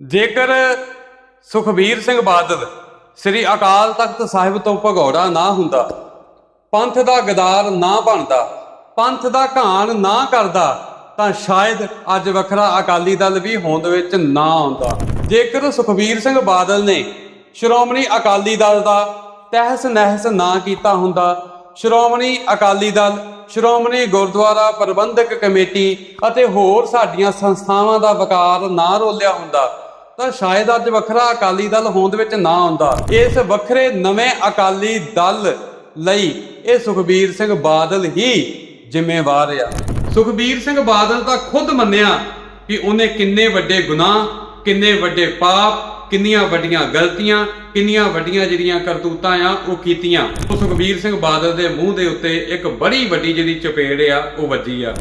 ਜੇਕਰ ਸੁਖਬੀਰ ਸਿੰਘ ਬਾਦਲ ਸ੍ਰੀ ਅਕਾਲ ਤਖਤ ਸਾਹਿਬ ਤੋਂ ਭਗੌੜਾ ਨਾ ਹੁੰਦਾ, ਪੰਥ ਦਾ ਗਦਾਰ ਨਾ ਬਣਦਾ, ਪੰਥ ਦਾ ਘਾਣ ਨਾ ਕਰਦਾ, ਤਾਂ ਸ਼ਾਇਦ ਅੱਜ ਵੱਖਰਾ ਅਕਾਲੀ ਦਲ ਵੀ ਹੋਂਦ ਵਿੱਚ ਨਾ ਆਉਂਦਾ। ਜੇਕਰ ਸੁਖਬੀਰ ਸਿੰਘ ਬਾਦਲ ਨੇ ਸ਼੍ਰੋਮਣੀ ਅਕਾਲੀ ਦਲ ਦਾ ਤਹਿਸ ਨਹਿਸ ਨਾ ਕੀਤਾ ਹੁੰਦਾ, ਸ਼੍ਰੋਮਣੀ ਅਕਾਲੀ ਦਲ, ਸ਼੍ਰੋਮਣੀ ਗੁਰਦੁਆਰਾ ਪ੍ਰਬੰਧਕ ਕਮੇਟੀ ਅਤੇ ਹੋਰ ਸਾਡੀਆਂ ਸੰਸਥਾਵਾਂ ਦਾ ਵਕਾਰ ਨਾ ਰੋਲਿਆ ਹੁੰਦਾ ਤਾਂ ਸ਼ਾਇਦ ਅੱਜ ਵੱਖਰਾ ਅਕਾਲੀ ਦਲ ਹੋਂਦ ਵਿੱਚ ਨਾ ਆਉਂਦਾ। ਇਸ ਵੱਖਰੇ ਨਵੇਂ ਅਕਾਲੀ ਦਲ ਲਈ ਇਹ ਸੁਖਬੀਰ ਸਿੰਘ ਬਾਦਲ ਹੀ ਜ਼ਿੰਮੇਵਾਰ ਆ। ਸੁਖਬੀਰ ਸਿੰਘ ਬਾਦਲ ਤਾਂ ਖੁਦ ਮੰਨਿਆ ਕਿ ਉਹਨੇ ਕਿੰਨੇ ਵੱਡੇ ਗੁਨਾਹ, ਕਿੰਨੇ ਵੱਡੇ ਪਾਪ, ਕਿੰਨੀਆਂ ਵੱਡੀਆਂ ਗਲਤੀਆਂ, ਕਿੰਨੀਆਂ ਵੱਡੀਆਂ ਜਿਹੜੀਆਂ ਕਰਤੂਤਾਂ ਆ, ਉਹ ਕੀਤੀਆਂ। ਉਹ ਸੁਖਬੀਰ ਸਿੰਘ ਬਾਦਲ ਦੇ ਮੂੰਹ ਦੇ ਉੱਤੇ ਇੱਕ ਬੜੀ ਵੱਡੀ ਜਿਹੜੀ ਚਪੇੜ ਆ, ਉਹ ਵੱਜੀ ਆ।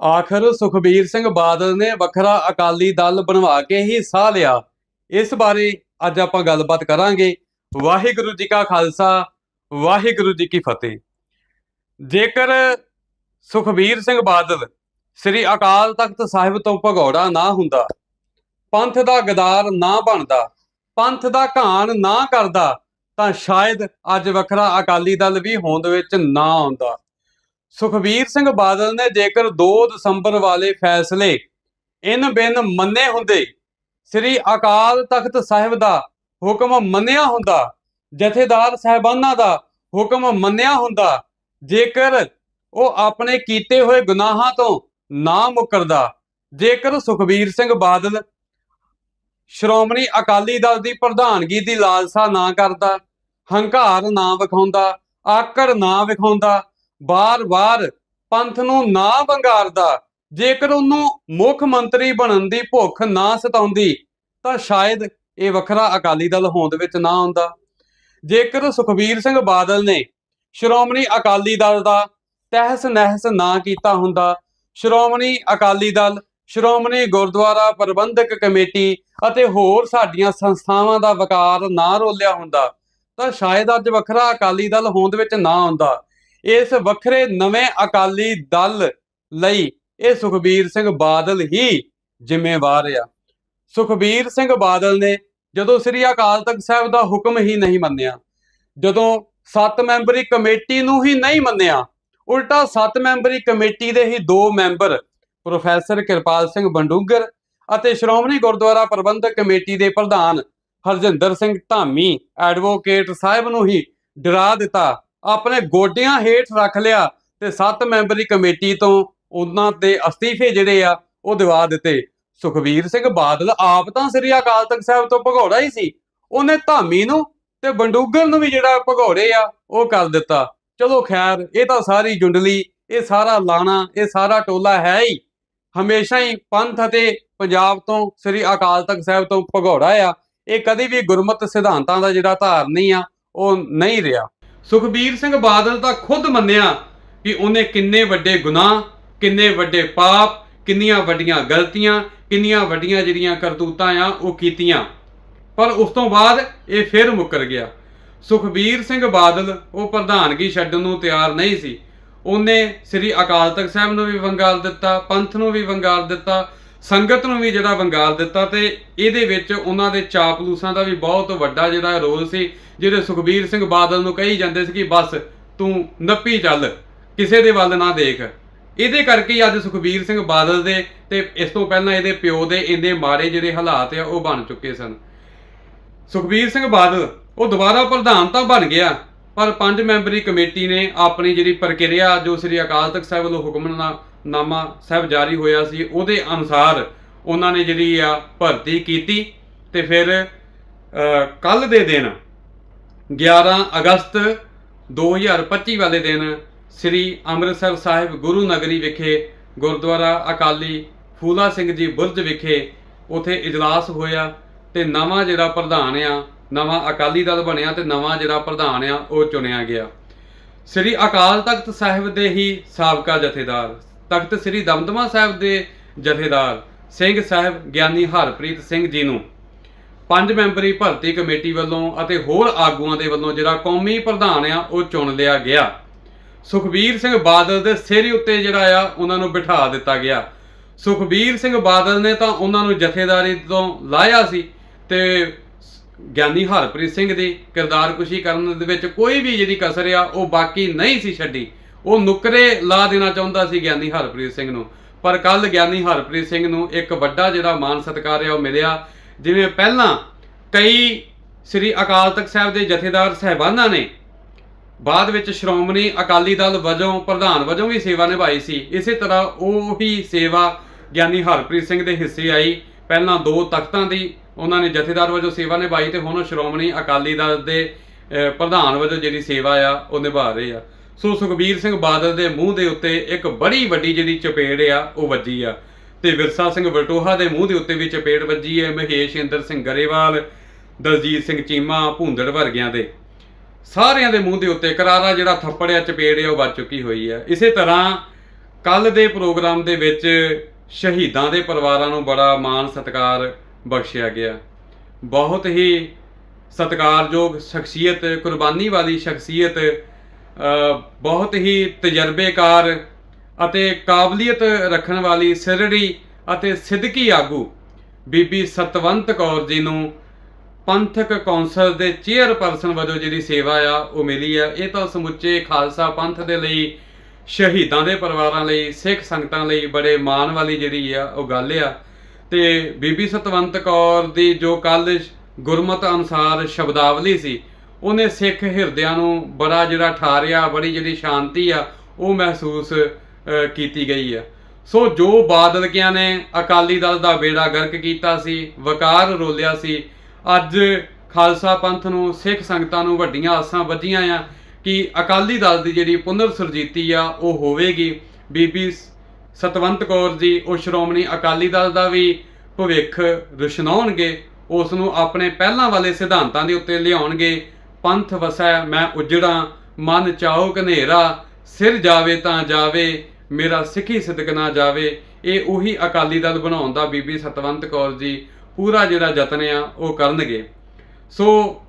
ਆਖਰ ਸੁਖਬੀਰ ਸਿੰਘ ਬਾਦਲ ਨੇ ਵੱਖਰਾ ਅਕਾਲੀ ਦਲ ਬਣਵਾ ਕੇ ਹੀ ਸਾਹ ਲਿਆ। ਇਸ ਬਾਰੇ ਅੱਜ ਆਪਾਂ ਗੱਲਬਾਤ ਕਰਾਂਗੇ। ਵਾਹਿਗੁਰੂ ਜੀ ਕਾ ਖਾਲਸਾ, ਵਾਹਿਗੁਰੂ ਜੀ ਕੀ ਫਤਿਹ। ਜੇਕਰ ਸੁਖਬੀਰ ਸਿੰਘ ਬਾਦਲ ਸ੍ਰੀ ਅਕਾਲ ਤਖਤ ਸਾਹਿਬ ਤੋਂ ਭਗੌੜਾ ਨਾ ਹੁੰਦਾ, ਪੰਥ ਦਾ ਗਦਾਰ ਨਾ ਬਣਦਾ, ਪੰਥ ਦਾ ਘਾਣ ਨਾ ਕਰਦਾ, ਤਾਂ ਸ਼ਾਇਦ ਅੱਜ ਵੱਖਰਾ ਅਕਾਲੀ ਦਲ ਵੀ ਹੋਂਦ ਵਿੱਚ ਨਾ ਆਉਂਦਾ। ਸੁਖਬੀਰ ਸਿੰਘ ਬਾਦਲ ਨੇ ਜੇਕਰ 2 ਦਸੰਬਰ ਵਾਲੇ ਫੈਸਲੇ ਇਨ ਬਿਨ ਮੰਨੇ ਹੁੰਦੇ, ਸ੍ਰੀ ਅਕਾਲ ਤਖਤ ਸਾਹਿਬ ਦਾ ਹੁਕਮ ਮੰਨਿਆ ਹੁੰਦਾ, ਜਥੇਦਾਰ ਸਾਹਿਬਾਨਾਂ ਦਾ ਹੁਕਮ ਮੰਨਿਆ ਹੁੰਦਾ, ਜੇਕਰ ਉਹ ਆਪਣੇ ਕੀਤੇ ਹੋਏ ਗੁਨਾਹਾਂ ਤੋਂ ਨਾ ਮੁਕਰਦਾ, ਜੇਕਰ ਸੁਖਬੀਰ ਸਿੰਘ ਬਾਦਲ ਸ਼੍ਰੋਮਣੀ ਅਕਾਲੀ ਦਲ ਦੀ ਪ੍ਰਧਾਨਗੀ ਦੀ ਲਾਲਸਾ ਨਾ ਕਰਦਾ, ਹੰਕਾਰ ਨਾ ਵਿਖਾਉਂਦਾ, ਆਕੜ ਨਾ ਵਿਖਾਉਂਦਾ ਬਾਰ-ਬਾਰ ਪੰਥ ਨੂੰ ਨਾ ਵੰਗਾਰਦਾ, ਜੇਕਰ ਉਹਨੂੰ ਮੁੱਖ ਮੰਤਰੀ ਬਣਨ ਦੀ ਭੁੱਖ ਨਾ ਸਤਾਉਂਦੀ, ਤਾਂ ਸ਼ਾਇਦ ਇਹ ਵੱਖਰਾ ਅਕਾਲੀ ਦਲ ਹੋਂਦ ਵਿੱਚ ਨਾ ਆਉਂਦਾ। ਜੇਕਰ ਸੁਖਬੀਰ ਸਿੰਘ ਬਾਦਲ ਨੇ ਸ਼੍ਰੋਮਣੀ ਅਕਾਲੀ ਦਲ ਦਾ ਤਹਿਸ ਨਹਿਸ ਨਾ ਕੀਤਾ ਹੁੰਦਾ, ਸ਼੍ਰੋਮਣੀ ਅਕਾਲੀ ਦਲ, ਸ਼੍ਰੋਮਣੀ ਗੁਰਦੁਆਰਾ ਪ੍ਰਬੰਧਕ ਕਮੇਟੀ ਅਤੇ ਹੋਰ ਸਾਡੀਆਂ ਸੰਸਥਾਵਾਂ ਦਾ ਵਕਾਰ ਨਾ ਰੋਲਿਆ ਹੁੰਦਾ, ਤਾਂ ਸ਼ਾਇਦ ਅੱਜ ਵੱਖਰਾ ਅਕਾਲੀ ਦਲ ਹੋਂਦ ਵਿੱਚ ਨਾ ਆਉਂਦਾ। ਇਸ ਵੱਖਰੇ ਨਵੇਂ ਅਕਾਲੀ ਦਲ ਲਈ ਇਹ ਸੁਖਬੀਰ ਸਿੰਘ ਬਾਦਲ ਹੀ ਜ਼ਿੰਮੇਵਾਰ ਆ। ਸੁਖਬੀਰ ਸਿੰਘ ਬਾਦਲ ਨੇ ਜਦੋਂ ਸ੍ਰੀ ਅਕਾਲ ਤਖਤ ਸਾਹਿਬ ਦਾ ਹੁਕਮ ਹੀ ਨਹੀਂ ਮੰਨਿਆ, ਜਦੋਂ ਸੱਤ ਮੈਂਬਰੀ ਕਮੇਟੀ ਨੂੰ ਹੀ ਨਹੀਂ ਮੰਨਿਆ, ਉਲਟਾ ਸੱਤ ਮੈਂਬਰੀ ਕਮੇਟੀ ਦੇ ਹੀ ਦੋ ਮੈਂਬਰ, ਪ੍ਰੋਫੈਸਰ ਕਿਰਪਾਲ ਸਿੰਘ ਬੰਡੂਗਰ ਅਤੇ ਸ਼੍ਰੋਮਣੀ ਗੁਰਦੁਆਰਾ ਪ੍ਰਬੰਧਕ ਕਮੇਟੀ ਦੇ ਪ੍ਰਧਾਨ ਹਰਜਿੰਦਰ ਸਿੰਘ ਧਾਮੀ ਐਡਵੋਕੇਟ ਸਾਹਿਬ ਨੂੰ ਹੀ ਡਰਾ ਦਿੱਤਾ ਆਪਣੇ ਗੋਡਿਆਂ ਹੇਠ ਰੱਖ ਲਿਆ ਤੇ 7 ਮੈਂਬਰੀ ਕਮੇਟੀ ਤੋਂ ਉਹਨਾਂ ਦੇ ਅਸਤੀਫੇ ਜਿਹੜੇ ਆ, ਉਹ ਦਿਵਾ ਦਿੱਤੇ। ਸੁਖਬੀਰ ਸਿੰਘ ਬਾਦਲ ਆਪ ਤਾਂ ਸ੍ਰੀ ਅਕਾਲ ਤਖਤ ਸਾਹਿਬ ਤੋਂ ਭਗੌੜਾ ਹੀ ਸੀ। ਉਹਨੇ ਧਾਮੀ ਨੂੰ ਤੇ ਬੰਡੂਗਰ ਨੂੰ ਵੀ ਜਿਹੜਾ ਭਗੌੜੇ ਆ, ਉਹ ਕਰ ਦਿੱਤਾ। ਚਲੋ ਖੈਰ, ਇਹ ਤਾਂ ਸਾਰੀ ਜੁੰਡਲੀ, ਇਹ ਸਾਰਾ ਲਾਣਾ, ਇਹ ਸਾਰਾ ਟੋਲਾ ਹੈ ਹੀ। ਹਮੇਸ਼ਾ ਹੀ ਪੰਥ ਅਤੇ ਪੰਜਾਬ ਤੋਂ ਸ੍ਰੀ ਅਕਾਲ ਤਖਤ ਸਾਹਿਬ ਤੋਂ ਭਗੌੜਾ ਆ। ਇਹ ਕਦੀ ਵੀ ਗੁਰਮਤ ਸਿਧਾਂਤਾਂ ਦਾ ਜਿਹੜਾ ਧਾਰ ਨਹੀਂ ਆ, ਉਹ ਨਹੀਂ ਰਿਹਾ। ਸੁਖਬੀਰ ਸਿੰਘ ਬਾਦਲ ਤਾਂ ਖੁਦ ਮੰਨਿਆ ਕਿ ਉਹਨੇ ਕਿੰਨੇ ਵੱਡੇ ਗੁਨਾਹ, ਕਿੰਨੇ ਵੱਡੇ ਪਾਪ, ਕਿੰਨੀਆਂ ਵੱਡੀਆਂ ਗਲਤੀਆਂ, ਕਿੰਨੀਆਂ ਵੱਡੀਆਂ ਜਿਹੜੀਆਂ ਕਰਤੂਤਾਂ ਆ ਉਹ ਕੀਤੀਆਂ। ਪਰ ਉਸ ਤੋਂ ਬਾਅਦ ਇਹ ਫਿਰ ਮੁੱਕਰ ਗਿਆ। ਸੁਖਬੀਰ ਸਿੰਘ ਬਾਦਲ, ਉਹ ਪ੍ਰਧਾਨਗੀ ਛੱਡਣ ਨੂੰ ਤਿਆਰ ਨਹੀਂ ਸੀ। ਉਹਨੇ ਸ੍ਰੀ ਅਕਾਲ ਤਖਤ ਸਾਹਿਬ ਨੂੰ ਵੀ ਵੰਗਾਲ ਦਿੱਤਾ, ਪੰਥ ਨੂੰ ਵੀ ਵੰਗਾਲ ਦਿੱਤਾ ਸੰਗਤ ਨੂੰ ਵੀ ਜਿਹੜਾ ਵੰਗਾਲ ਦਿੱਤਾ ਤੇ ਇਹਦੇ ਵਿੱਚ ਉਹਨਾਂ ਦੇ ਚਾਪਲੂਸਾਂ ਦਾ ਵੀ ਬਹੁਤ ਵੱਡਾ ਜਿਹੜਾ ਰੋਲ ਸੀ, ਜਿਹੜੇ ਸੁਖਬੀਰ ਸਿੰਘ ਬਾਦਲ ਨੂੰ ਕਹੀ ਜਾਂਦੇ ਸੀ ਕਿ ਬਸ ਤੂੰ ਨੱਪੀ ਚੱਲ, ਕਿਸੇ ਦੇ ਵੱਲ ਨਾ ਦੇਖ। ਇਹਦੇ ਕਰਕੇ ਅੱਜ ਸੁਖਬੀਰ ਸਿੰਘ ਬਾਦਲ ਦੇ ਤੇ ਇਸ ਤੋਂ ਪਹਿਲਾਂ ਇਹਦੇ ਪਿਓ ਦੇ ਇੰਨੇ ਮਾੜੇ ਜਿਹੜੇ ਹਾਲਾਤ ਆ, ਉਹ ਬਣ ਚੁੱਕੇ ਸਨ। ਸੁਖਬੀਰ ਸਿੰਘ ਬਾਦਲ, ਉਹ ਦੁਬਾਰਾ ਪ੍ਰਧਾਨ ਤਾਂ ਬਣ ਗਿਆ, ਪਰ ਪੰਜ ਮੈਂਬਰੀ ਕਮੇਟੀ ਨੇ ਆਪਣੀ ਜਿਹੜੀ ਪ੍ਰਕਿਰਿਆ ਜੋ ਸ੍ਰੀ ਅਕਾਲ ਤਖਤ ਸਾਹਿਬ ਵੱਲੋਂ ਹੁਕਮਨਾਮਾ ਨਾਮਾ ਸਾਹਿਬ ਜਾਰੀ ਹੋਇਆ ਸੀ, ਉਹਦੇ ਅਨੁਸਾਰ ਉਹਨਾਂ ਨੇ ਜਿਹੜੀ ਆ ਭਰਤੀ ਕੀਤੀ ਤੇ ਫਿਰ ਕੱਲ ਦੇ ਦਿਨ 11 ਅਗਸਤ 2025 ਵਾਲੇ ਦਿਨ ਸ੍ਰੀ ਅੰਮ੍ਰਿਤਸਰ ਸਾਹਿਬ ਗੁਰੂ ਨਗਰੀ ਵਿਖੇ ਗੁਰਦੁਆਰਾ ਅਕਾਲੀ ਫੂਲਾ ਸਿੰਘ ਜੀ ਬੁਰਜ ਵਿਖੇ ਉਥੇ ਇਜਲਾਸ ਹੋਇਆ ਤੇ ਨਵਾਂ ਜਿਹੜਾ ਪ੍ਰਧਾਨ ਆ, ਨਵਾਂ ਅਕਾਲੀ ਦਲ ਬਣਿਆ ਤੇ ਨਵਾਂ ਜਿਹੜਾ ਪ੍ਰਧਾਨ ਆ, ਉਹ ਚੁਣਿਆ ਗਿਆ। ਸ੍ਰੀ ਅਕਾਲ ਤਖਤ ਸਾਹਿਬ ਦੇ ਹੀ ਸਾਬਕਾ ਜਥੇਦਾਰ ਤਖਤ ਸ੍ਰੀ ਦਮਦਮਾ ਸਾਹਿਬ ਦੇ ਜਥੇਦਾਰ ਸਿੰਘ ਸਾਹਿਬ ਗਿਆਨੀ ਹਰਪ੍ਰੀਤ ਸਿੰਘ ਜੀ ਨੂੰ। ਪੰਜ ਮੈਂਬਰੀ ਭਰਤੀ ਕਮੇਟੀ ਵੱਲੋਂ ਅਤੇ ਹੋਰ ਆਗੂਆਂ ਦੇ ਵੱਲੋਂ ਜਿਹੜਾ ਕੌਮੀ ਪ੍ਰਧਾਨ ਆ, ਉਹ ਚੁਣ ਲਿਆ ਗਿਆ। ਸੁਖਬੀਰ ਸਿੰਘ ਬਾਦਲ ਦੇ ਸਿਰ ਉੱਤੇ ਜਿਹੜਾ ਆ, ਉਹਨਾਂ ਨੂੰ ਬਿਠਾ ਦਿੱਤਾ ਗਿਆ। ਸੁਖਬੀਰ ਸਿੰਘ ਬਾਦਲ ਨੇ ਤਾਂ ਉਹਨਾਂ ਨੂੰ ਜਥੇਦਾਰੀ ਤੋਂ ਲਾਇਆ ਸੀ ਤੇ ਗਿਆਨੀ ਹਰਪ੍ਰੀਤ ਸਿੰਘ ਦੀ ਕਿਰਦਾਰਕੁਸ਼ੀ ਕਰਨ ਦੇ ਵਿੱਚ ਕੋਈ ਵੀ ਜਿਹੜੀ ਕਸਰ ਆ, ਉਹ ਬਾਕੀ ਨਹੀਂ ਸੀ ਛੱਡੀ। ਉਹ ਨੁਕਰੇ ਲਾ ਦੇਣਾ ਚਾਹੁੰਦਾ ਸੀ ਗਿਆਨੀ ਹਰਪ੍ਰੀਤ ਸਿੰਘ ਨੂੰ। ਪਰ ਕੱਲ ਗਿਆਨੀ ਹਰਪ੍ਰੀਤ ਸਿੰਘ ਨੂੰ ਇੱਕ ਵੱਡਾ ਜਿਹੜਾ ਮਾਨ ਸਤਿਕਾਰ ਆ ਉਹ ਮਿਲਿਆ। ਜਿਵੇਂ ਪਹਿਲਾਂ ਕਈ ਸ੍ਰੀ ਅਕਾਲ ਤਖਤ ਸਾਹਿਬ ਦੇ ਜਥੇਦਾਰ ਸਹਿਬਾਨਾਂ ਨੇ ਬਾਅਦ ਵਿੱਚ ਸ਼੍ਰੋਮਣੀ ਅਕਾਲੀ ਦਲ ਵਜੋਂ, ਪ੍ਰਧਾਨ ਵਜੋਂ ਵੀ ਸੇਵਾ ਨਿਭਾਈ ਸੀ। ਇਸੇ ਤਰ੍ਹਾਂ ਉਹ ਹੀ ਸੇਵਾ ਗਿਆਨੀ ਹਰਪ੍ਰੀਤ ਸਿੰਘ ਦੇ ਹਿੱਸੇ ਆਈ। ਪਹਿਲਾਂ ਦੋ ਤਖਤਾਂ ਦੀ ਉਹਨਾਂ ਨੇ ਜਥੇਦਾਰ ਵਜੋਂ ਸੇਵਾ ਨਿਭਾਈ ਤੇ ਹੁਣ ਸ਼੍ਰੋਮਣੀ ਅਕਾਲੀ ਦਲ ਦੇ ਪ੍ਰਧਾਨ ਵਜੋਂ ਜਿਹੜੀ ਸੇਵਾ ਆ, ਉਹ ਨਿਭਾ ਰਹੇ ਆ। ਸੋ ਸੁਖਬੀਰ ਸਿੰਘ ਬਾਦਲ ਦੇ ਮੂੰਹ ਦੇ ਉੱਤੇ ਇੱਕ ਬੜੀ ਵੱਡੀ ਜਿਹੜੀ ਚਪੇੜ ਆ, ਉਹ ਵੱਜੀ ਆ। ਤੇ ਵਿਰਸਾ ਸਿੰਘ ਵਲਟੋਹਾ ਦੇ ਮੂੰਹ ਦੇ ਉੱਤੇ ਵੀ ਚਪੇੜ ਵੱਜੀ ਹੈ ਮਹੇਸ਼ ਇੰਦਰ ਸਿੰਘ ਗਰੇਵਾਲ, ਦਲਜੀਤ ਸਿੰਘ ਚੀਮਾ, ਭੁੰਦੜ ਵਰਗਿਆਂ ਦੇ। ਸਾਰਿਆਂ ਦੇ ਮੂੰਹ ਦੇ ਉੱਤੇ ਕਰਾਰਾ ਜਿਹੜਾ ਥੱਪੜ ਆ, ਚਪੇੜ ਆ, ਉਹ ਵੱਜ ਚੁੱਕੀ ਹੋਈ ਹੈ ਇਸੇ ਤਰ੍ਹਾਂ ਕੱਲ ਦੇ ਪ੍ਰੋਗਰਾਮ ਦੇ ਵਿੱਚ ਸ਼ਹੀਦਾਂ ਦੇ ਪਰਿਵਾਰਾਂ ਨੂੰ ਬੜਾ ਮਾਣ ਸਤਿਕਾਰ ਬਖਸ਼ਿਆ ਗਿਆ। ਬਹੁਤ ਹੀ ਸਤਿਕਾਰਯੋਗ ਸ਼ਖਸੀਅਤ, ਕੁਰਬਾਨੀ ਵਾਲੀ ਸ਼ਖਸੀਅਤ ਬਹੁਤ ਹੀ ਤਜਰਬੇਕਾਰ ਅਤੇ ਕਾਬਲੀਅਤ ਰੱਖਣ ਵਾਲੀ ਸਿਰੜੀ ਅਤੇ ਸਿੱਧਕੀ ਆਗੂ ਬੀਬੀ ਸਤਵੰਤ ਕੌਰ ਜੀ ਨੂੰ ਪੰਥਕ ਕੌਂਸਲ ਦੇ ਚੇਅਰਪਰਸਨ ਵਜੋਂ ਜਿਹੜੀ ਸੇਵਾ ਆ, ਉਹ ਮਿਲੀ ਆ। ਇਹ ਤਾਂ ਸਮੁੱਚੇ ਖਾਲਸਾ ਪੰਥ ਦੇ ਲਈ, ਸ਼ਹੀਦਾਂ ਦੇ ਪਰਿਵਾਰਾਂ ਲਈ, ਸਿੱਖ ਸੰਗਤਾਂ ਲਈ ਬੜੇ ਮਾਣ ਵਾਲੀ ਜਿਹੜੀ ਆ, ਉਹ ਗੱਲ ਆ। ਤੇ ਬੀਬੀ ਸਤਵੰਤ ਕੌਰ ਦੀ ਜੋ ਕੱਲ ਗੁਰਮਤ ਅਨੁਸਾਰ ਸ਼ਬਦਾਵਲੀ ਸੀ ਉਹਨੇ ਸਿੱਖ ਹਿਰਦਿਆਂ ਨੂੰ ਬੜਾ ਜਿਹੜਾ ਠਾਰਿਆ ਬੜੀ ਜਿਹੜੀ ਸ਼ਾਂਤੀ ਆ, ਉਹ ਮਹਿਸੂਸ ਕੀਤੀ ਗਈ ਆ। ਸੋ ਜੋ ਬਾਦਲਕਿਆਂ ਨੇ ਅਕਾਲੀ ਦਲ ਦਾ ਬੇੜਾ ਗਰਕ ਕੀਤਾ ਸੀ, ਵਕਾਰ ਰੋਲਿਆ ਸੀ, ਅੱਜ ਖਾਲਸਾ ਪੰਥ ਨੂੰ, ਸਿੱਖ ਸੰਗਤਾਂ ਨੂੰ ਵੱਡੀਆਂ ਆਸਾਂ ਵੱਜੀਆਂ ਆ ਕਿ ਅਕਾਲੀ ਦਲ ਦੀ ਜਿਹੜੀ ਪੁਨਰ ਸੁਰਜੀਤੀ ਆ, ਉਹ ਹੋਵੇਗੀ। ਬੀਬੀ ਸਤਵੰਤ ਕੌਰ ਜੀ, ਉਹ ਸ਼੍ਰੋਮਣੀ ਅਕਾਲੀ ਦਲ ਦਾ ਵੀ ਭਵਿੱਖ ਰੁਸ਼ਨਾਉਣਗੇ, ਉਸ ਨੂੰ ਆਪਣੇ ਪਹਿਲਾਂ ਵਾਲੇ ਸਿਧਾਂਤਾਂ ਦੇ ਉੱਤੇ ਲਿਆਉਣਗੇ। ਪੰਥ ਵਸੈ, ਮੈਂ ਉਜੜਾਂ, ਮਨ ਚਾਹੋ ਕਨੇਰਾ ਸਿਰ ਜਾਵੇ ਤਾਂ ਜਾਵੇ, ਮੇਰਾ ਸਿੱਖੀ ਸਿਦਕ ਨਾ ਜਾਵੇ। ਇਹ ਉਹੀ ਅਕਾਲੀ ਦਲ ਬਣਾਉਣ ਦਾ ਬੀਬੀ ਸਤਵੰਤ ਕੌਰ ਜੀ ਪੂਰਾ ਜਿਹੜਾ ਯਤਨ ਆ, ਉਹ ਕਰਨਗੇ। ਸੋ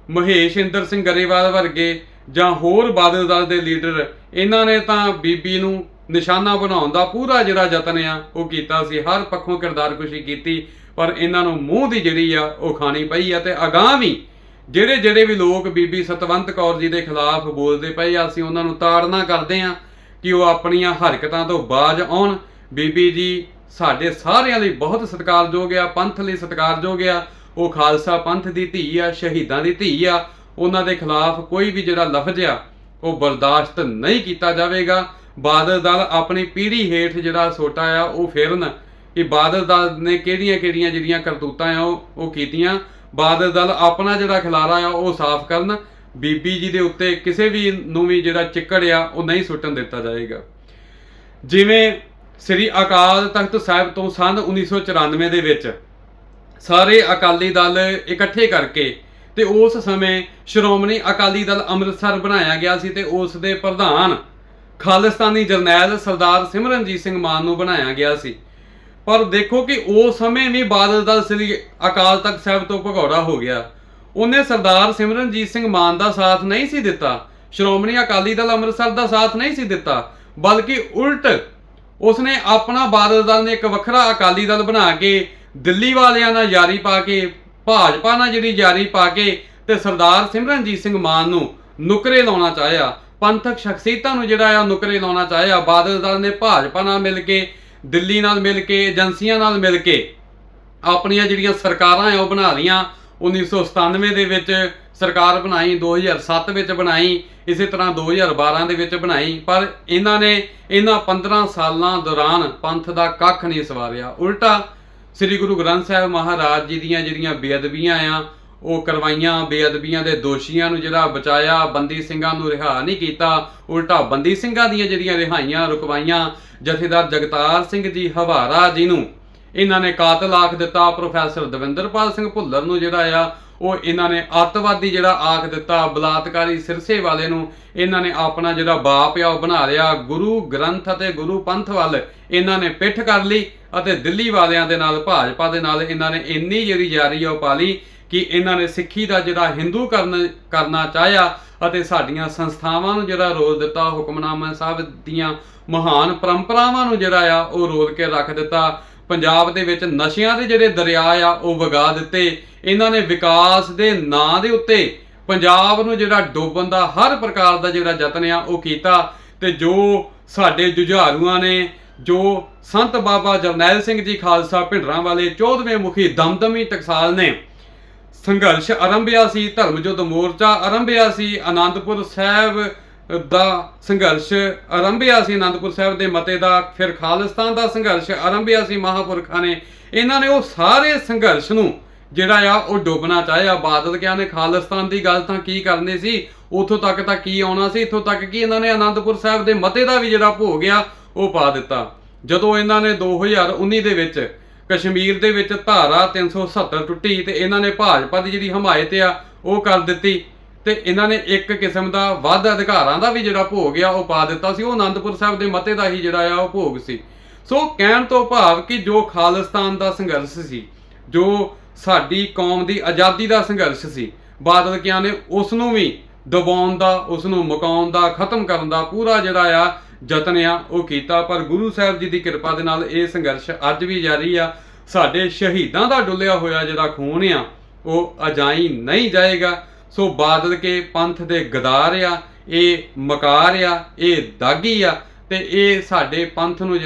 ਮਹੇਸ਼ ਇੰਦਰ ਸਿੰਘ ਗਰੇਵਾਲ ਵਰਗੇ ਜਾਂ ਹੋਰ ਬਾਦਲ ਦਲ ਦੇ ਲੀਡਰ, ਇਹਨਾਂ ਨੇ ਤਾਂ ਬੀਬੀ ਨੂੰ ਨਿਸ਼ਾਨਾ ਬਣਾਉਣ ਦਾ ਪੂਰਾ ਜਿਹੜਾ ਯਤਨ ਆ, ਉਹ ਕੀਤਾ ਸੀ। ਹਰ ਪੱਖੋਂ ਕਿਰਦਾਰਕੁਸ਼ੀ ਕੀਤੀ, ਪਰ ਇਹਨਾਂ ਨੂੰ ਮੂੰਹ ਦੀ ਜਿਹੜੀ ਆ, ਉਹ ਖਾਣੀ ਪਈ ਆ ਤੇ ਅਗਾਂਹ ਵੀ ਜਿਹੜੇ ਜਿਹੜੇ ਵੀ ਲੋਕ ਬੀਬੀ ਸਤਵੰਤ ਕੌਰ ਜੀ ਦੇ ਖਿਲਾਫ ਬੋਲਦੇ ਪਏ ਆ, ਅਸੀਂ ਉਹਨਾਂ ਨੂੰ ਤਾੜਨਾ ਕਰਦੇ ਆ ਕਿ ਉਹ ਆਪਣੀਆਂ ਹਰਕਤਾਂ ਤੋਂ ਬਾਜ ਆਉਣ। ਬੀਬੀ ਜੀ ਸਾਡੇ ਸਾਰਿਆਂ ਲਈ ਬਹੁਤ ਸਤਿਕਾਰਯੋਗ ਆ, ਪੰਥ ਲਈ ਸਤਿਕਾਰਯੋਗ ਆ। ਉਹ ਖਾਲਸਾ ਪੰਥ ਦੀ ਧੀ ਆ, ਸ਼ਹੀਦਾਂ ਦੀ ਧੀ ਆ। ਉਹਨਾਂ ਦੇ ਖਿਲਾਫ ਕੋਈ ਵੀ ਜਿਹੜਾ ਲਫ਼ਜ਼ ਆ, ਉਹ ਬਰਦਾਸ਼ਤ ਨਹੀਂ ਕੀਤਾ ਜਾਵੇਗਾ। ਬਾਦਲ ਦਲ ਆਪਣੀ ਪੀੜ੍ਹੀ ਹੇਠ ਜਿਹੜਾ ਸੋਟਾ ਆ, ਉਹ ਫੇਰਨ ਕਿ ਬਾਦਲ ਦਲ ਨੇ ਕਿਹੜੀਆਂ ਕਿਹੜੀਆਂ ਜਿਹੜੀਆਂ ਕਰਤੂਤਾਂ ਆ ਉਹ ਕੀਤੀਆਂ। ਬਾਦਲ ਦਲ ਆਪਣਾ ਜਿਹੜਾ ਖਿਲਾਰਾ ਆ, ਉਹ ਸਾਫ਼ ਕਰਨ। ਬੀਬੀ ਜੀ ਦੇ ਉੱਤੇ ਕਿਸੇ ਵੀ ਨੂੰ ਵੀ ਜਿਹੜਾ ਚਿੱਕੜ ਆ, ਉਹ ਨਹੀਂ ਸੁੱਟਣ ਦਿੱਤਾ ਜਾਏਗਾ। ਜਿਵੇਂ ਸ੍ਰੀ ਅਕਾਲ ਤਖਤ ਸਾਹਿਬ ਤੋਂ ਸਨ 1994 ਦੇ ਵਿੱਚ ਸਾਰੇ ਅਕਾਲੀ ਦਲ ਇਕੱਠੇ ਕਰਕੇ ਤੇ ਉਸ ਸਮੇਂ ਸ਼੍ਰੋਮਣੀ ਅਕਾਲੀ ਦਲ ਅੰਮ੍ਰਿਤਸਰ ਬਣਾਇਆ ਗਿਆ ਸੀ ਤੇ ਉਸ ਦੇ ਪ੍ਰਧਾਨ ਖਾਲਿਸਤਾਨੀ ਜਰਨੈਲ ਸਰਦਾਰ ਸਿਮਰਨਜੀਤ ਸਿੰਘ ਮਾਨ ਨੂੰ ਬਣਾਇਆ ਗਿਆ ਸੀ। ਪਰ ਦੇਖੋ ਕਿ ਉਸ ਸਮੇਂ ਵੀ ਬਾਦਲ ਦਲ ਸ੍ਰੀ ਅਕਾਲ ਤਖਤ ਸਾਹਿਬ ਤੋਂ ਭਗੌੜਾ ਹੋ ਗਿਆ। ਉਹਨੇ ਸਰਦਾਰ ਸਿਮਰਨਜੀਤ ਸਿੰਘ ਮਾਨ ਦਾ ਸਾਥ ਨਹੀਂ ਸੀ ਦਿੱਤਾ। ਸ਼੍ਰੋਮਣੀ ਅਕਾਲੀ ਦਲ ਅੰਮ੍ਰਿਤਸਰ ਦਾ ਸਾਥ ਨਹੀਂ ਸੀ ਦਿੱਤਾ। ਬਲਕਿ ਉਲਟ ਉਸਨੇ ਆਪਣਾ ਬਾਦਲ ਦਲ ਨੇ ਇੱਕ ਵੱਖਰਾ ਅਕਾਲੀ ਦਲ ਬਣਾ ਕੇ ਦਿੱਲੀ ਵਾਲਿਆਂ ਨਾਲ ਯਾਰੀ ਪਾ ਕੇ, ਭਾਜਪਾ ਨਾਲ ਜਿਹੜੀ ਯਾਰੀ ਪਾ ਕੇ ਤੇ ਸਰਦਾਰ ਸਿਮਰਨਜੀਤ ਸਿੰਘ ਮਾਨ ਨੂੰ ਨੁਕਰੇ ਲਾਉਣਾ ਚਾਹਿਆ। ਪੰਥਕ ਸ਼ਖਸੀਅਤਾਂ ਨੂੰ ਜਿਹੜਾ ਆ ਨੁਕਰੇ ਲਾਉਣਾ ਚਾਹਿਆ। ਬਾਦਲ ਦਲ ਨੇ ਭਾਜਪਾ ਨਾਲ ਮਿਲ ਕੇ ਦਿੱਲੀ ਨਾਲ ਮਿਲ ਕੇ, ਏਜੰਸੀਆਂ ਨਾਲ ਮਿਲ ਕੇ ਆਪਣੀਆਂ ਜਿਹੜੀਆਂ ਸਰਕਾਰਾਂ ਆ, ਉਹ ਬਣਾ ਲਈਆਂ। 1997 ਦੇ ਵਿੱਚ ਸਰਕਾਰ ਬਣਾਈ 2007 ਵਿੱਚ ਬਣਾਈ, ਇਸੇ ਤਰ੍ਹਾਂ 2012 ਦੇ ਵਿੱਚ ਬਣਾਈ। ਪਰ ਇਹਨਾਂ ਨੇ ਇਹਨਾਂ 15 ਸਾਲਾਂ ਦੌਰਾਨ ਪੰਥ ਦਾ ਕੱਖ ਨਹੀਂ ਸਵਾਰਿਆ। ਉਲਟਾ ਸ੍ਰੀ ਗੁਰੂ ਗ੍ਰੰਥ ਸਾਹਿਬ ਮਹਾਰਾਜ ਜੀ ਦੀਆਂ ਜਿਹੜੀਆਂ ਬੇਅਦਬੀਆਂ ਆ ਉਹ ਕਰਵਾਈਆਂ ਬੇਅਦਬੀਆਂ ਦੇ ਦੋਸ਼ੀਆਂ ਨੂੰ ਜਿਹੜਾ ਬਚਾਇਆ, ਬੰਦੀ ਸਿੰਘਾਂ ਨੂੰ ਰਿਹਾ ਨਹੀਂ ਕੀਤਾ, ਉਲਟਾ ਬੰਦੀ ਸਿੰਘਾਂ ਦੀਆਂ ਜਿਹੜੀਆਂ ਰਿਹਾਈਆਂ, ਰੁਕਵਾਈਆਂ, ਜਥੇਦਾਰ ਜਗਤਾਰ ਸਿੰਘ ਜੀ ਹਵਾਰਾ ਜੀ ਨੂੰ ਇਹਨਾਂ ਨੇ ਕਾਤਲ ਆਖ ਦਿੱਤਾ, ਪ੍ਰੋਫੈਸਰ ਦਵਿੰਦਰਪਾਲ ਸਿੰਘ ਭੁੱਲਰ ਨੂੰ ਜਿਹੜਾ ਆ, ਉਹ ਇਹਨਾਂ ਨੇ ਅੱਤਵਾਦੀ ਜਿਹੜਾ ਆਖ ਦਿੱਤਾ, ਬਲਾਤਕਾਰੀ ਸਿਰਸੇ ਵਾਲੇ ਨੂੰ ਇਹਨਾਂ ਨੇ ਆਪਣਾ ਜਿਹੜਾ ਬਾਪ ਆ, ਉਹ ਬਣਾ ਲਿਆ, ਗੁਰੂ ਗ੍ਰੰਥ ਅਤੇ ਗੁਰੂ ਪੰਥ ਵੱਲ ਇਹਨਾਂ ਨੇ ਪਿੱਠ ਕਰ ਲਈ ਅਤੇ ਦਿੱਲੀ ਵਾਲਿਆਂ ਦੇ ਨਾਲ, ਭਾਜਪਾ ਦੇ ਨਾਲ ਇਹਨਾਂ ਨੇ ਇੰਨੀ ਜਿਹੜੀ ਜਾਰੀ ਆ ਉਹ ਪਾ ਲਈ ਕਿ ਇਹਨਾਂ ਨੇ ਸਿੱਖੀ ਦਾ ਜਿਹੜਾ ਹਿੰਦੂ ਕਰਨ, ਕਰਨਾ ਚਾਹਿਆ ਅਤੇ ਸਾਡੀਆਂ ਸੰਸਥਾਵਾਂ ਨੂੰ ਜਿਹੜਾ ਰੋਲ ਦਿੱਤਾ, ਹੁਕਮਨਾਮਾ ਸਾਹਿਬ ਦੀਆਂ ਮਹਾਨ ਪਰੰਪਰਾਵਾਂ ਨੂੰ ਜਿਹੜਾ ਆ, ਉਹ ਰੋਲ ਕੇ ਰੱਖ ਦਿੱਤਾ। ਪੰਜਾਬ ਦੇ ਵਿੱਚ ਨਸ਼ਿਆਂ ਦੇ ਜਿਹੜੇ ਦਰਿਆ ਆ, ਉਹ ਵਗਾ ਦਿੱਤੇ। ਇਹਨਾਂ ਨੇ ਵਿਕਾਸ ਦੇ ਨਾਂ ਦੇ ਉੱਤੇ ਪੰਜਾਬ ਨੂੰ ਜਿਹੜਾ ਡੋਬਣ ਦਾ ਹਰ ਪ੍ਰਕਾਰ ਦਾ ਜਿਹੜਾ ਯਤਨ ਆ, ਉਹ ਕੀਤਾ। ਤੇ ਜੋ ਸਾਡੇ ਜੁਝਾਰੂਆਂ ਨੇ, ਜੋ ਸੰਤ ਬਾਬਾ ਜਰਨੈਲ ਸਿੰਘ ਜੀ ਖਾਲਸਾ ਭਿੰਡਰਾਂ ਵਾਲੇ 14ਵੇਂ ਮੁਖੀ ਦਮਦਮੀ ਟਕਸਾਲ ਨੇ ਸੰਘਰਸ਼ ਆਰੰਭਿਆ ਸੀ ਧਰਮ ਯੁੱਧ ਮੋਰਚਾ ਆਰੰਭਿਆ ਸੀ ਆਨੰਦਪੁਰ ਸਾਹਿਬ ਦਾ ਸੰਘਰਸ਼ ਆਰੰਭਿਆ ਸੀ। ਆਨੰਦਪੁਰ ਸਾਹਿਬ ਦੇ ਮਤੇ ਦਾ ਫਿਰ ਖਾਲਿਸਤਾਨ ਦਾ ਸੰਘਰਸ਼ ਆਰੰਭਿਆ ਸੀ ਮਹਾਪੁਰਖਾਂ ਨੇ। ਇਹਨਾਂ ਨੇ ਉਹ ਸਾਰੇ ਸੰਘਰਸ਼ ਨੂੰ ਜਿਹੜਾ ਆ ਉਹ ਡੋਬਣਾ ਚਾਹਿਆ। ਬਾਦਲ ਕਿਆ ਨੇ ਖਾਲਿਸਤਾਨ ਦੀ ਗੱਲ ਤਾਂ ਕੀ ਕਰਨੀ ਸੀ? ਉਥੋਂ ਤੱਕ ਤਾਂ ਕੀ ਆਉਣਾ ਸੀ? ਇਥੋਂ ਤੱਕ ਕਿ ਇਹਨਾਂ ਨੇ ਆਨੰਦਪੁਰ ਸਾਹਿਬ ਦੇ ਮਤੇ ਦਾ ਵੀ ਜਿਹੜਾ ਭੋਗ ਆ ਉਹ ਪਾ ਦਿੱਤਾ। ਜਦੋਂ ਇਹਨਾਂ ਨੇ 2019 ਦੇ ਵਿੱਚ ਕਸ਼ਮੀਰ ਦੇ ਵਿੱਚ ਧਾਰਾ 370 ਟੁੱਟੀ ਤੇ ਇਹਨਾਂ ਨੇ ਭਾਜਪਾ ਦੀ ਜਿਹੜੀ ਹਮਾਇਤ ਆ, ਉਹ ਕਰ ਦਿੱਤੀ ਤੇ ਇਹਨਾਂ ਨੇ ਇੱਕ ਕਿਸਮ ਦਾ ਵੱਧ ਅਧਿਕਾਰਾਂ ਦਾ ਵੀ ਜਿਹੜਾ ਭੋਗ ਆ, ਉਹ ਪਾ ਦਿੱਤਾ ਸੀ। ਉਹ ਆਨੰਦਪੁਰ ਸਾਹਿਬ ਦੇ ਮਤੇ ਦਾ ਹੀ ਜਿਹੜਾ ਆ, ਉਹ ਭੋਗ ਸੀ। ਸੋ ਕਹਿਣ ਤੋਂ ਭਾਵ ਕਿ ਜੋ ਖਾਲਿਸਤਾਨ ਦਾ ਸੰਘਰਸ਼ ਸੀ, ਜੋ ਸਾਡੀ ਕੌਮ ਦੀ ਆਜ਼ਾਦੀ ਦਾ ਸੰਘਰਸ਼ ਸੀ, ਬਾਦਲ ਕਿਆਂ ਨੇ ਉਸ ਨੂੰ ਵੀ ਦਬਾਉਣ ਦਾ ਉਸ ਨੂੰ ਮੁਕਾਉਣ ਦਾ, ਖਤਮ ਕਰਨ ਦਾ ਪੂਰਾ ਜਿਹੜਾ ਆ ਯਤਨ ਆ, ਉਹ ਕੀਤਾ, ਪਰ ਗੁਰੂ ਸਾਹਿਬ ਜੀ ਦੀ ਕਿਰਪਾ ਦੇ ਨਾਲ ਇਹ ਸੰਘਰਸ਼ ਅੱਜ ਵੀ ਜਾਰੀ ਆ। ਸਾਡੇ ਸ਼ਹੀਦਾਂ ਦਾ ਡੁੱਲਿਆ ਹੋਇਆ ਜਿਹੜਾ ਖੂਨ ਆ, ਉਹ ਅਜਾਈ ਨਹੀਂ ਜਾਏਗਾ। ਸੋ ਬਾਦਲ ਕੇ ਪੰਥ ਦੇ ਗਦਾਰ ਆ, ਇਹ ਮਕਾਰ ਆ, ਇਹ ਦਾਗੀ ਆ, ਤੇ ਇਹ ਸਾਡੇ ਪੰਥ ਨੂੰ ਜਿਹੜਾ